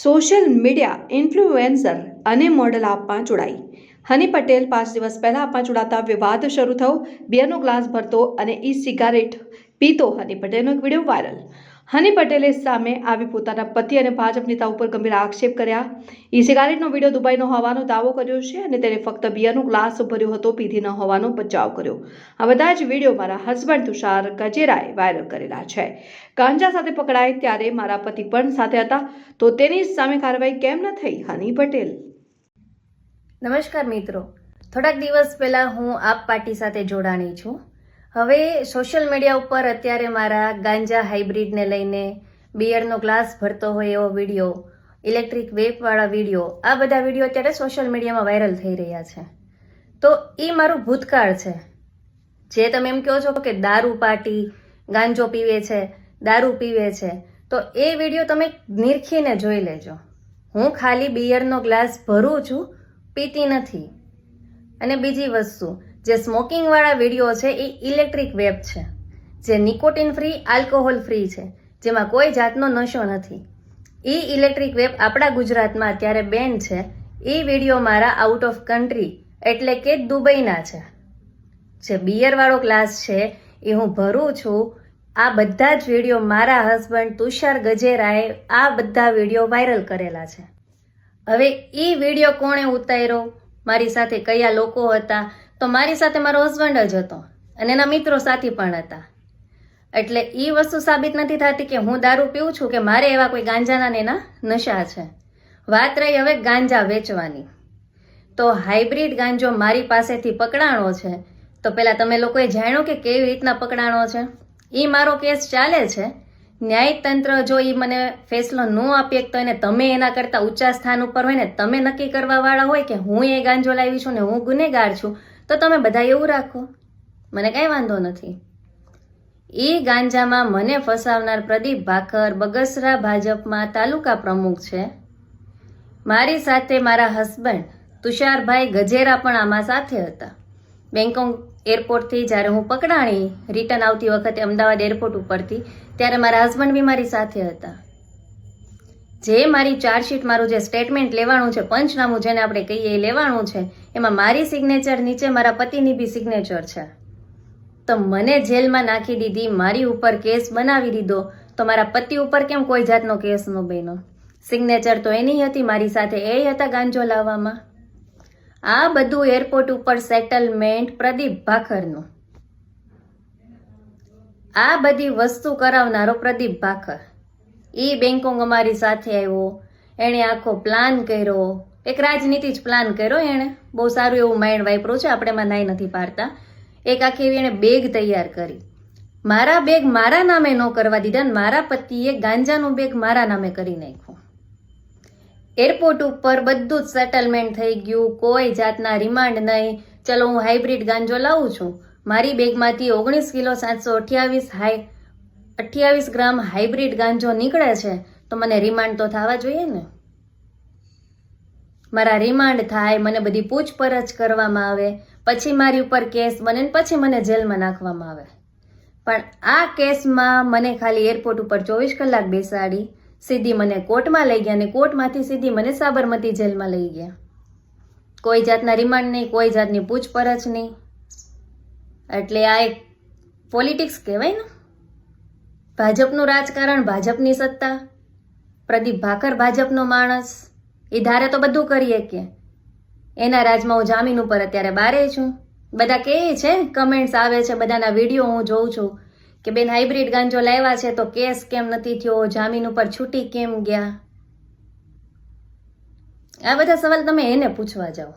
Social media influencer અને model આપમાં જોડાઈ. હની પટેલ પાંચ દિવસ પહેલા આપમાં જોડાતા વિવાદ શરૂ થયો. બિયરનો ગ્લાસ ભરતો અને ઈ સિગારેટ પીતો હની પટેલનો એક વીડિયો વાયરલ. હની પટેલે સામે આવી પોતાના પતિ અને ભાજપ નેતા ઉપર ગંભીર આક્ષેપ કર્યા. ઈ સિગારેટનો વીડિયો દુબઈનો હોવાનો દાવો કર્યો છે અને તેને ફક્ત બિયરનો ગ્લાસ ભર્યો હતો, પીધી ન હોવાનો બચાવ કર્યો. આ બધા જ વીડિયો મારા હસબન્ડ તુષાર કજેરાએ વાયરલ કરેલા છે. ગાંજા સાથે પકડાય ત્યારે મારા પતિ પણ સાથે હતા, તો તેની સામે કાર્યવાહી કેમ ન થઈ? હની પટેલ. નમસ્કાર મિત્રો. થોડાક દિવસ પહેલાં હું આપ પાર્ટી સાથે જોડાણી છું. હવે સોશિયલ મીડિયા ઉપર અત્યારે મારા ગાંજા હાઇબ્રિડને લઈને બિયરનો ગ્લાસ ભરતો હોય એવો વીડિયો ઇલેક્ટ્રિક વેપવાળા વીડિયો આ બધા વીડિયો અત્યારે સોશિયલ મીડિયામાં વાયરલ થઈ રહ્યા છે. તો એ મારું ભૂતકાળ છે. જે તમે એમ કહો છો કે દારૂ પાટી ગાંજો પીવે છે, દારૂ પીવે છે, તો એ વીડિયો તમે નિરખીને જોઈ લેજો. હું ખાલી બિયરનો ગ્લાસ ભરું છું, પીતી નથી. અને બીજી વસ્તુ જે સ્મોકિંગવાળા વીડિયો છે, એ ઇલેક્ટ્રિક વેપ છે. જે નિકોટિન ફ્રી આલ્કોહોલ ફ્રી છે. જેમાં કોઈ જાતનો નશો નથી. એ ઇલેક્ટ્રિક વેપ આપણા ગુજરાતમાં અત્યારે બેન છે. એ વીડિયો મારા આઉટ ઓફ કન્ટ્રી એટલે કે દુબઈના છે. જે બિયરવાળો ક્લાસ છે, એ હું ભરું છું. આ બધા જ વીડિયો મારા હસબન્ડ તુષાર ગજેરાએ આ બધા વીડિયો વાયરલ કરેલા છે. હવે એ વીડિયો કોણે ઉતાર્યો? મારી સાથે કયા લોકો હતા? તો મારી સાથે મારો હસબન્ડ જ હતો અને એના મિત્રો સાથી પણ હતા. એટલે એ વસ્તુ સાબિત નથી થતી કે હું દારૂ પીઉં છું કે મારે એવા કોઈ ગાંજાના ને એના નશા છે. વાત રહી હવે ગાંજા વેચવાની. તો હાઇબ્રિડ ગાંજો મારી પાસેથી પકડાણો છે. તો પહેલાં તમે લોકોએ જાણ્યો કે કેવી રીતના પકડાણો છે? એ મારો કેસ ચાલે છે. ન્યાયતંત્ર જો એ મને ફેસલો ન આપે તો એને તમે એના કરતાં ઊંચા સ્થાન ઉપર હોય ને તમે નક્કી કરવાવાળા હોય કે હું એ ગાંજો લાવી છું ને હું ગુનેગાર છું તો તમે બધા એવું રાખો. મને કાંઈ વાંધો નથી. એ ગાંજામાં મને ફસાવનાર પ્રદીપ ભાખર, બગસરા ભાજપમાં તાલુકા પ્રમુખ છે. મારી સાથે મારા હસબન્ડ તુષારભાઈ ગજેરા પણ આમાં સાથે હતા. બેંકોક એરપોર્ટથી જ્યારે હું પકડાણી રિટર્ન આવતી વખતે અમદાવાદ એરપોર્ટ ઉપરથી, ત્યારે મારા હસબન્ડ બી મારી સાથે હતા. જે મારી ચાર્જશીટ મારું જે સ્ટેટમેન્ટ લેવાનું છે, પંચનામું જેને આપણે કહીએ એ લેવાનું છે, એમાં મારી સિગ્નેચર નીચે મારા પતિની બી સિગ્નેચર છે. તો મને જેલમાં નાખી દીધી, મારી ઉપર કેસ બનાવી દીધો, તો મારા પતિ ઉપર કેમ કોઈ જાતનો કેસ ન બન્યો? સિગ્નેચર તો એની હતી, મારી સાથે એ હતા ગાંજો લાવવામાં. આ બધું એરપોર્ટ ઉપર સેટલમેન્ટ પ્રદીપ ભાખરનું. આ બધી વસ્તુ કરાવનારો પ્રદીપ ભાખર. એ બેંકોંગ અમારી સાથે આવ્યો. એણે આખો પ્લાન કર્યો. એક રાજનીતિ જ પ્લાન કર્યો એણે. બહુ સારું એવું માઇન્ડ વાપર્યું છે, આપણે એમાં નાઈ નથી પાડતા. એક આખી એવી એણે બેગ તૈયાર કરી. મારા બેગ મારા નામે ન કરવા દીધા મારા પતિએ ગાંજાનું બેગ મારા નામે કરી નાખ્યું. એરપોર્ટ ઉપર બધું જ સેટલમેન્ટ થઈ ગયું, કોઈ જાતના રિમાન્ડ નહીં. ચલો, હું હાઇબ્રિડ ગાંજો લાવું છું. મારી બેગમાંથી ઓગણીસ કિલો સાતસો અઠ્યાવીસ હાઈ અઠ્યાવીસ ગ્રામ હાઇબ્રિડ ગાંજો નીકળે છે, તો મને રિમાન્ડ તો થવા જોઈએ ને? મારા રિમાન્ડ થાય, મને બધી પૂછપરછ કરવામાં આવે, પછી મારી ઉપર કેસ બને ને પછી મને જેલમાં નાખવામાં આવે. પણ આ કેસમાં મને ખાલી એરપોર્ટ ઉપર ચોવીસ કલાક બેસાડી, સીધી મને કોર્ટમાં લઈ ગયા અને કોર્ટમાંથી સીધી મને સાબરમતી જેલમાં લઈ ગયા. કોઈ જાતના રિમાન્ડ નહીં, કોઈ જાતની પૂછપરછ નહીં. એટલે આ એક પોલિટિક્સ કહેવાય ને? ભાજપનું રાજકારણ, ભાજપની સત્તા. પ્રદીપ ભાકર ભાજપનો માણસ. એ ધારે તો બધું કરીએ કે. એના રાજમાં હું જામીન ઉપર અત્યારે બારે છું. બધા કહે છે કમેન્ટ્સ આવે છે, બધાના વીડિયો હું જોઉં છું કે બેન હાઇબ્રિડ ગાંજો લાવ્યા છે તો કેસ કેમ નથી થયો? જામીન ઉપર છૂટી કેમ ગયા? આ બધા સવાલ તમે એને પૂછવા જાઓ.